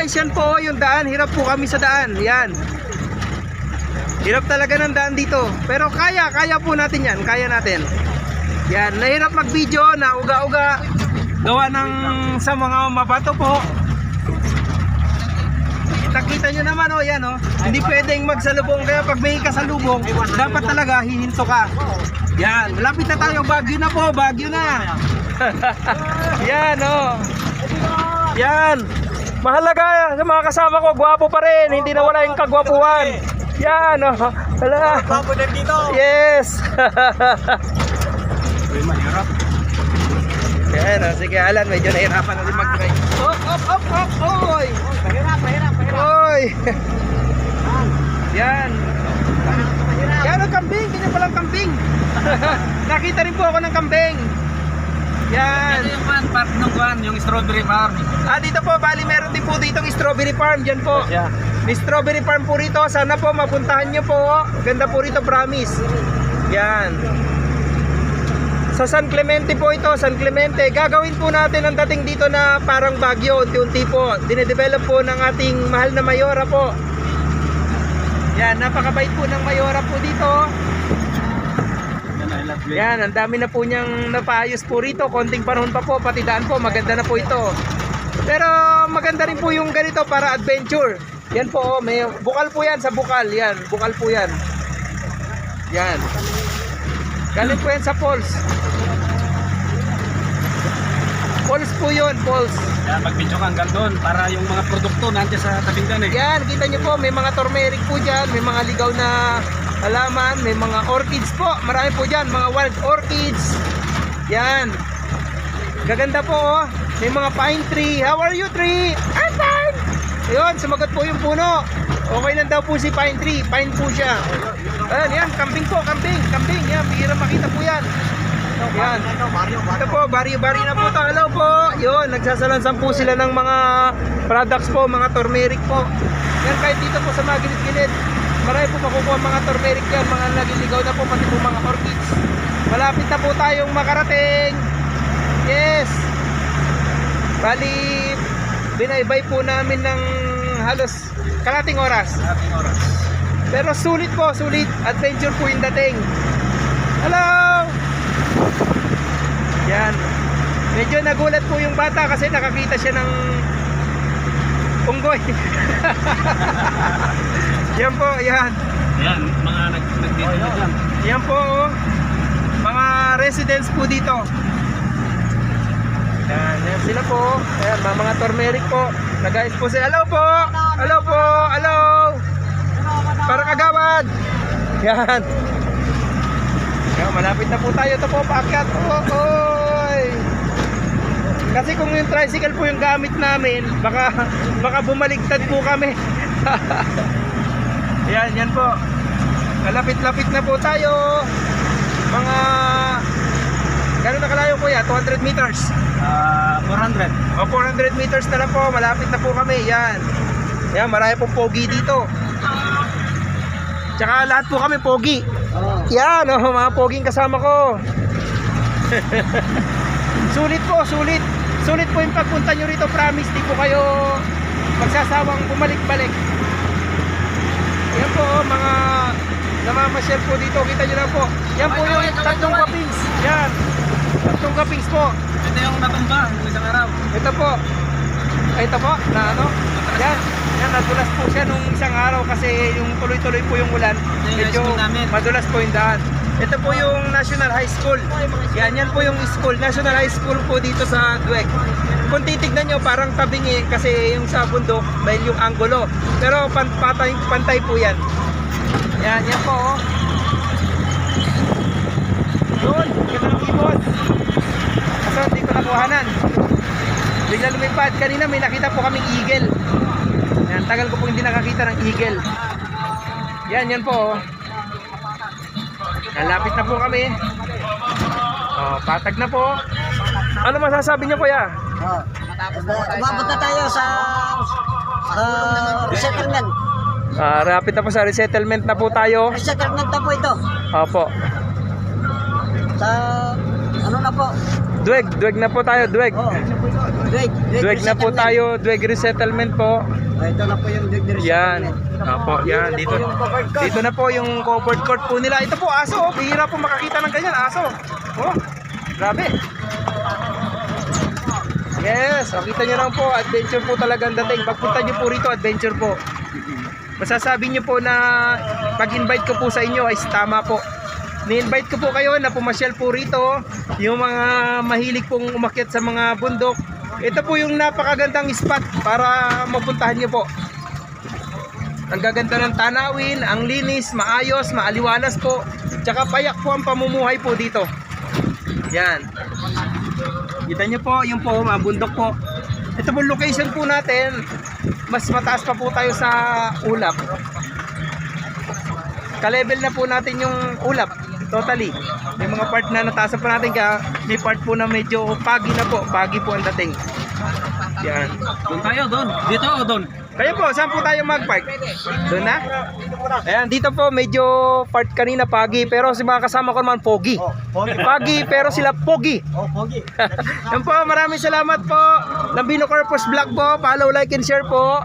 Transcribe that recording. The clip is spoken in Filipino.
guys, yan po yung daan. Hirap po kami sa daan. Yan. Hirap talaga ng daan dito. Pero kaya, kaya po natin yan. Kaya natin. Yan, nahirap mag-video na uga-uga. Gawa ng sa mga mabato po. Nakita nyo naman oh, yan oh. Hindi pwedeng magsalubong kaya pag may kasalubong, dapat talaga hihinto ka. Yan, malapit na tayo. Bagyo na po, bagyo na. yan oh. Yan. Mahalaga sa mga kasama ko, gwapo pa rin. Hindi na wala yung kagwapuhan. Yan oh. Hala. Papo din dito. Yes. Uy, mahirap. Yan oh. Sige Alan, medyo nahirapan na rin mag-drive. Op, op, op, op, oy. Mahirap, mahirap, mahirap. Oy. Yan. Yan ang kambing. Ganyan palang kambing. Nakita rin po ako ng kambing. Yan. Ito yung fan, part ng fan, yung strawberry farm. Ah, dito po, bali meron din po ditong strawberry farm. Diyan po. Yeah. May strawberry farm po rito. Sana po mapuntahan nyo po. Ganda po rito, promise. Yan. Sa San Clemente po ito, San Clemente. Gagawin po natin ang dating dito na parang Bagyo, unti-unti po. Dinedevelop po ng ating mahal na Mayora po. Yan, napakabait po ng Mayora po dito. Yan, ang dami na po niyang napaayos po rito. Konting panahon pa po, pati daan po, maganda na po ito. Pero maganda rin po yung ganito para adventure. Yan po, oh, may bukal po yan sa bukal. Yan, bukal po yan. Yan. Galing po yan sa falls. Falls po yun, falls. Yan, mag-video ka hanggang doon para yung mga produkto nandiyan sa tabing eh. Yan, kita nyo po, may mga turmeric po dyan, may mga ligaw na halaman, may mga orchids po, marami po dyan, mga wild orchids. Yan. Gaganda po, oh. may mga pine tree. How are you, tree? I'm fine. Ayun, sumagot po yung puno. Okay lang daw po si pine tree, pine po siya. Ayan, yan, kambing po, kambing, kambing. Yan, bihira makita po yan. Yan. Ito po, bari-bari na po ito. Hello po. Yun, nagsasalansan po sila ng mga products po, mga turmeric po. Yan, kahit dito po sa mga gilid-gilid. Marami po makukuha mga turmeric yan, mga naliligaw na po, pati po mga orchids. Malapit na po tayong makarating. Yes. Bali, binaybay po namin ng halos kalating oras. Ating oras. Pero sulit po, sulit. Adventure po yung dating. Hello! Yan. Medyo nagulat po yung bata kasi nakakita siya ng unggoy. yan po, yan. Yan, mga nag nagdito dyan. Yan po, oh. mga residents po dito. Yan, yan sila po. Ayan, mga, mga turmeric po. Nag-ayos po sila. Hello po! Hello po! Hello! Para kagawad! Yan. Yan, malapit na po tayo. Ito po, paakyat. Oh, oy! Kasi kung yung tricycle po yung gamit namin, baka, baka bumaligtad po kami. yan, yan po. Kalapit-lapit na po tayo. Mga Gano'n na kalayo kuya? 200 meters. Ah, 400. O 400 meters na lang po. Malapit na po kami. Yan. Yan, marami pong pogi dito. Tsaka lahat po kami pogi. Oh. Yan, oh, mga poging kasama ko. sulit po, sulit. Sulit po yung pagpunta nyo rito, promise. Di po kayo magsasawang bumalik-balik. Yan po, oh, mga namamasyal po dito. Kita nyo na po. Yan po yung tatlong kapings. Yan. Tatlong kapings po. Ito yung natumba ng isang araw. Ito po. Ay, ito po, na ano? Yan. Yan, nadulas po siya nung isang araw kasi yung tuloy-tuloy po yung ulan. Medyo madulas po yung daan. Ito po yung National High School. Yan, yan po yung school. National High School po dito sa Duek. Kung titignan nyo, parang tabingi kasi yung sa bundok, dahil yung anggulo. Pero pan patay, pantay po yan. Yan, yan po. Oh. Yun, ganda ng ibon. Kaso hindi ko nakuhanan. Bigla lumipad. Kanina may nakita po kaming eagle. Yan, tagal ko po hindi nakakita ng eagle. Yan, yan po. oh. Nalapit na po kami. Oh, patag na po. Ano masasabi niyo kuya? Oh. Umabot na tayo sa uh, resettlement. Ah, rapid na po sa resettlement na po tayo. Resettlement na po ito. Opo. Sa ano na po? Duweg, duweg na po tayo, duweg. Oh. Drake. Duweg na po tayo, Duweg Resettlement po. Oh, ito na po yung Drake Yan. Opo, yan. Dito, dito na po yung covered court po nila. Ito po, aso. Oh. Bihira po makakita ng ganyan, aso. Oh, grabe. Yes, o, kita nyo lang po, adventure po talagang dating. Pagpunta nyo po rito, adventure po. Masasabi nyo po na pag-invite ko po sa inyo ay tama po. Ni-invite ko po kayo na pumasyal po rito, yung mga mahilig pong umakyat sa mga bundok. Ito po yung napakagandang spot para mapuntahan nyo po. Ang gaganda ng tanawin, ang linis, maayos, maaliwalas po. Tsaka payak po ang pamumuhay po dito. Yan. Kita nyo po, yung po, mga bundok po. Ito po location po natin. Mas mataas pa po tayo sa ulap. Ka-level na po natin yung ulap. Totally. May mga part na nataasan pa natin kaya may part po na medyo pagi na po. Pagi po ang dating. Yan. Doon tayo, doon. Dito o doon? Kayo po, saan po tayo mag-park? Doon na? Ayan, dito po medyo part kanina pagi pero si mga kasama ko naman pogi. Pagi pero sila pogi. Oh, pogi. Yan po, maraming salamat po. Lambino Corpus Vlog po. Follow, like, and share po.